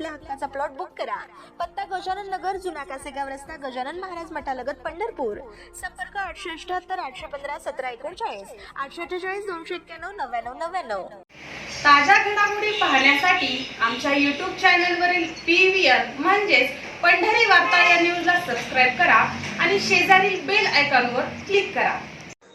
आपल्या हक्काचा plot book करा. पत्ता गजानन नगर जुना कासेगाव रस्ता गजानन महाराज मठालगत पंढरपूर. संपर्क आठशे अठ्याहत्तर आठशे पंधरा सतरा एकोणचाळीस. आठशे अठ्ठेचाळीस दोनशे एक्क्याण्णव नव्याण्णव नव्याण्णव. ताज्या घडामोडी पाहण्यासाठी आमच्या यूट्यूब चॅनलवरील पी व्ही आर म्हणजेच पंढरी वार्ता या न्यूजला सबस्क्राईब करा आणि शेजारील बेल आयकॉनवर क्लिक करा.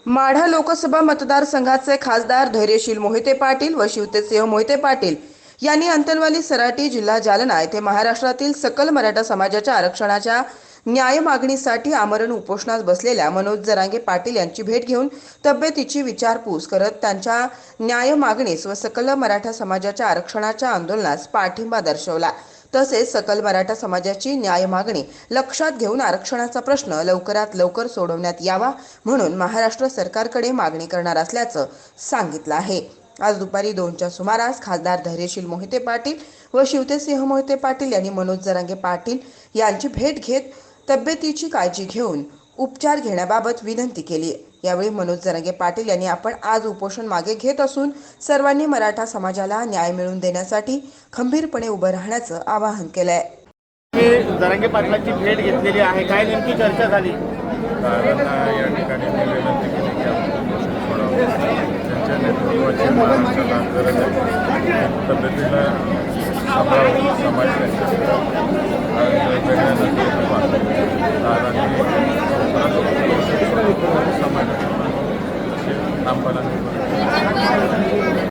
माढा लोकसभा मतदारसंघाचे खासदार धैर्यशील मोहिते पाटील व शिवतेसिंह मोहिते पाटील यांनी अंतनवाली सराटी जिल्हा जालना येथे महाराष्ट्रातील सकल मराठा समाजाच्या आरक्षणाच्या न्याय मागणीसाठी आमरण उपोषणास बसलेल्या मनोज जरांगे पाटील यांची भेट घेऊन तब्येतीची विचारपूस करत त्यांच्या न्याय मागणीस व सकल मराठा समाजाच्या आरक्षणाच्या आंदोलनास पाठिंबा दर्शवला. तसेच सकल मराठा समाजाची न्याय मागणी लक्षात घेऊन आरक्षणाचा प्रश्न लवकरात लवकर सोडवण्यात यावा म्हणून महाराष्ट्र सरकारकडे मागणी करणार असल्याचं सांगितलं आहे. आज दुपारी दोनच्या सुमारास खासदार धैर्यशील मोहिते पाटील व शिवतेसिंह मोहिते पाटील यांनी मनोज जरांगे पाटील यांची भेट घेत तब्येतीची काळजी घेऊन उपचार घेण्याबाबत विनंती केली. यावेळी मनोज जरांगे पाटील यांनी आपण आज उपोषण मागे घेत असून सर्वांनी मराठा समाजाला न्याय मिळवून देण्यासाठी खंबीरपणे उभं राहण्याचं आवाहन केलंय. मी जरांगे पाटलांची भेट घेतलेली आहे. काय नेमकी चर्चा झाली? या ठिकाणी त्यांच्या नेतृत्वाची महाराष्ट्राला गरज आहे तब्येतीला सांभाळून समाज